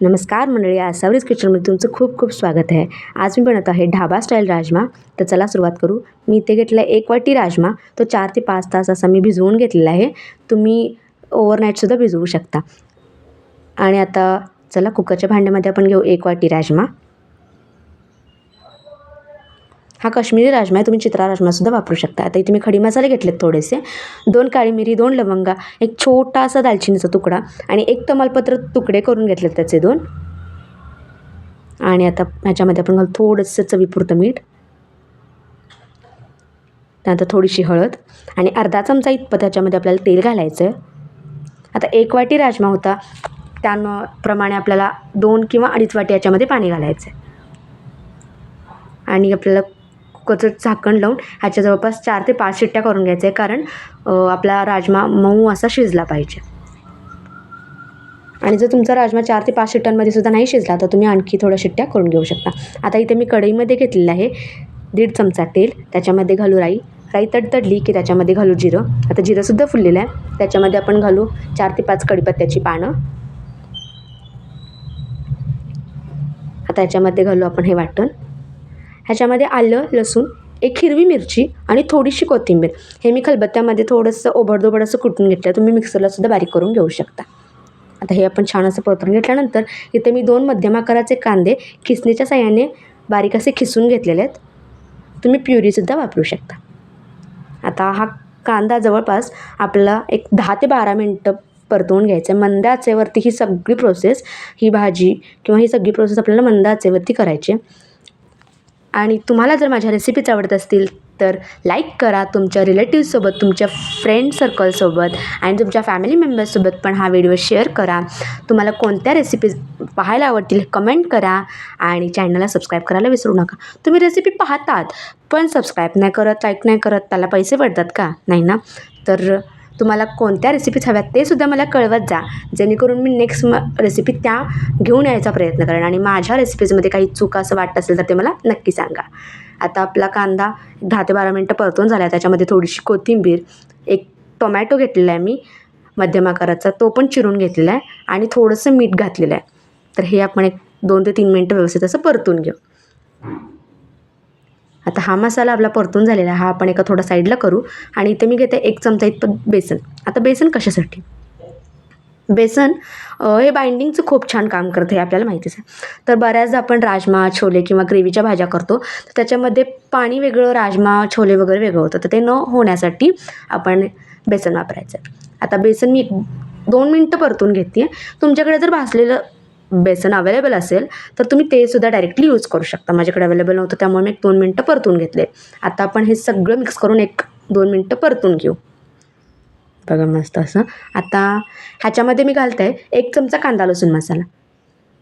नमस्कार मंडळी आसावरीज किचनमध्ये तुमचं खूप खूप स्वागत आहे. आज मी बनवत आहे ढाबा स्टाईल राजमा. तर चला सुरुवात करू. मी इथे घेतला आहे एक वाटी राजमा. तो चार ते पाच तास असा मी भिजवून घेतलेला आहे. तुम्ही ओव्हरनाईटसुद्धा भिजवू शकता. आणि आता चला कुकरच्या भांड्यामध्ये आपण घेऊ एक वाटी राजमा. हा काश्मीरी राजमा आहे. तुम्ही चित्रा राजमासुद्धा वापरू शकता. आता इथे मी खडी मसाले घेतलेत थोडेसे. दोन काळी मिरी दोन लवंगा एक छोटासा दालचिनीचा तुकडा आणि एक तमालपत्र तुकडे करून घेतलेत त्याचे दोन. आणि आता ह्याच्यामध्ये आपण घालू थोडंसं चवीपुरतं मीठ. त्यानंतर थोडीशी हळद आणि अर्धा चमचा इतपत त्याच्यामध्ये आपल्याला तेल घालायचं आहे आता एक वाटी राजमा होता. त्याप्रमाणे आपल्याला दोन किंवा अडीच वाटी याच्यामध्ये पाणी घालायचं आहे आणि आपल्याला कुकरचं झाकण लावून ह्याच्या जवळपास चार ते पाच शिट्ट्या करून घ्यायचं आहे कारण आपला राजमा मऊ असा शिजला पाहिजे. आणि जर तुमचा राजमा चार ते पाच शिट्ट्यांमध्ये सुद्धा नाही शिजला तर तुम्ही आणखी थोड्या शिट्ट्या करून घेऊ शकता. आता इथे मी कढईमध्ये घेतलेलं आहे दीड चमचा तेल त्याच्यामध्ये घालू राई. राई तडतडली की त्याच्यामध्ये घालू जिरं. आता जिरंसुद्धा फुललेलं आहे. त्याच्यामध्ये आपण घालू चार ते पाच कढीपत्त्याची पानं. आता याच्यामध्ये घालू आपण हे वाटण. ह्याच्यामध्ये आलं लसूण एक हिरवी मिरची आणि थोडीशी कोथिंबीर. हे मी खलबत्त्यामध्ये थोडंसं ओबडधोबड असं कुटून घेतलं तुम्ही मिक्सरलासुद्धा बारीक करून घेऊ शकता. आता हे आपण छान असं परतून घेतल्यानंतर इथे मी दोन मध्यम आकाराचे कांदे खिसणीच्या साह्याने बारीक असे खिसून घेतलेले आहेत. तुम्ही प्युरीसुद्धा वापरू शकता. आता हा कांदा जवळपास आपला एक दहा ते बारा मिनटं परतवून घ्यायचं आहे मंदाचेवरती ही सगळी प्रोसेस ही भाजी किंवा ही सगळी प्रोसेस आपल्याला मंदाचेवरती करायची आहे. आणि तुम्हाला जर माझ्या रेसिपीज आवडत असतील तर लाईक करा तुमच्या रिलेटिव्हसोबत तुमच्या फ्रेंड सर्कलसोबत आणि तुमच्या फॅमिली मेंबर्ससोबत पण हा व्हिडिओ शेअर करा. तुम्हाला कोणत्या रेसिपीज पाहायला आवडतील कमेंट करा आणि चॅनलला सबस्क्राईब करायला विसरू नका. तुम्ही रेसिपी पाहतात पण सबस्क्राईब नाही करत लाईक नाही करत त्याला पैसे पडतात का? नाही ना? तर तुम्हाला कोणत्या रेसिपीज हव्यात ते सुद्धा मला कळवत जा. जेणेकरून मी नेक्स्ट म रेसिपी त्या घेऊन यायचा प्रयत्न करेन आणि माझ्या रेसिपीजमध्ये काही चूक असं वाटत असेल तर ते मला नक्की सांगा. आता आपला कांदा दहा ते बारा मिनटं परतून झाला आहे. त्याच्यामध्ये थोडीशी कोथिंबीर एक टोमॅटो घेतलेला आहे मी मध्यम आकाराचा. तो पण चिरून घेतलेला आहे आणि थोडंसं मीठ घातलेलं आहे. तर हे आपण एक दोन ते तीन मिनटं व्यवस्थित असं परतून घेऊ. आता हा मसाला आपला परतून झालेला आहे. हा आपण एका थोडा साईडला करू. आणि इथे मी घेते एक चमचा इतपत बेसन. आता बेसन कशासाठी? बेसन हे बाइंडिंगचं खूप छान काम करतं हे आपल्याला माहितीच आहे. तर बऱ्याचदा आपण राजमा छोले किंवा ग्रेव्हीच्या भाज्या करतो. तर त्याच्यामध्ये पाणी वेगळं राजमा छोले वगैरे वेगळं होतं. तर ते न होण्यासाठी आपण बेसन वापरायचं आता बेसन मी एक दोन मिनटं परतून घेते. तुमच्याकडे जर भाजलेलं बेसन अवेलेबल असेल तर तुम्ही ते सुद्धा डायरेक्टली यूज करू शकता. माझ्याकडे अवेलेबल नव्हतं त्यामुळे मी एक दोन मिनटं परतून घेतले. आता आपण हे सगळं मिक्स करून एक दोन मिनटं परतून घेऊ. बघा मस्त असं. आता ह्याच्यामध्ये मी घालते आहे एक चमचा कांदा लसूण मसाला.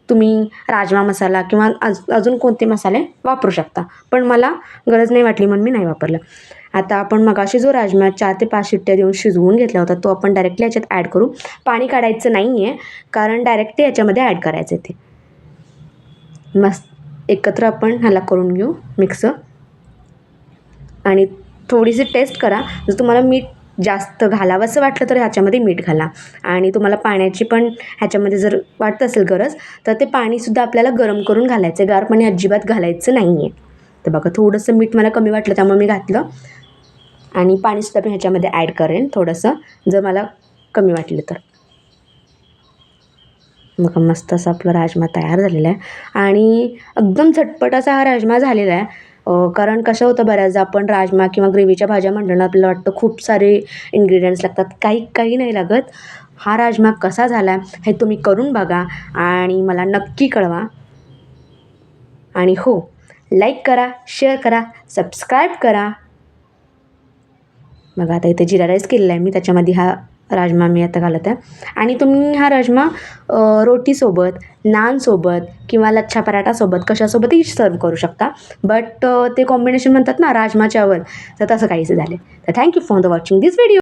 तुम्ही राजमा मसाला किंवा अज अजून कोणते मसाले वापरू शकता. पण मला गरज नाही वाटली म्हणून मी नाही वापरलं. आता आपण मगाशी जो राजमा चार ते पाच शिट्ट्या देऊन शिजवून घेतला होता तो आपण डायरेक्टली याच्यात ॲड करू. पाणी काढायचं नाही आहे कारण डायरेक्टली याच्यामध्ये ॲड करायचं आहे ते. मस्त एकत्र आपण ह्याला करून घेऊ मिक्स आणि थोडीशी टेस्ट करा. जर तुम्हाला मीठ जास्त घालावं असं वाटलं तर ह्याच्यामध्ये मीठ घाला. आणि तुम्हाला पाण्याची पण ह्याच्यामध्ये जर वाटत असेल गरज तर ते पाणीसुद्धा आपल्याला गरम करून घालायचं गार पाणी अजिबात घालायचं नाही आहे तर बघा थोडंसं मीठ मला कमी वाटलं त्यामुळे मी घातलं. आणि पाणीसुद्धा मी ह्याच्यामध्ये ॲड करेन थोडंसं जर मला कमी वाटलं तर. मग मस्त असा आपला राजमा तयार झालेला आहे. आणि एकदम झटपट असा हा राजमा झालेला आहे. कारण कसं होतं बऱ्याचदा आपण राजमा किंवा ग्रेव्हीच्या भाज्या म्हणलं ना आपल्याला वाटतं खूप सारे इन्ग्रेडियंट्स लागतात. काही काही नाही लागत. हा राजमा कसा झाला हे तुम्ही करून बघा आणि मला नक्की कळवा. आणि हो लाईक करा शेअर करा सबस्क्राईब करा. बघा आता इथे जिरा राईस केलेला आहे. मी त्याच्यामध्ये हा राजमा मी आता घालत आहे. आणि तुम्ही हा राजमा रोटीसोबत नानसोबत किंवा लच्छा पराठासोबत कशासोबतही सर्व करू शकता. बट ते कॉम्बिनेशन म्हणतात ना राजमा चावल तर तसं काहीच झाले. तर thank you for the watching this video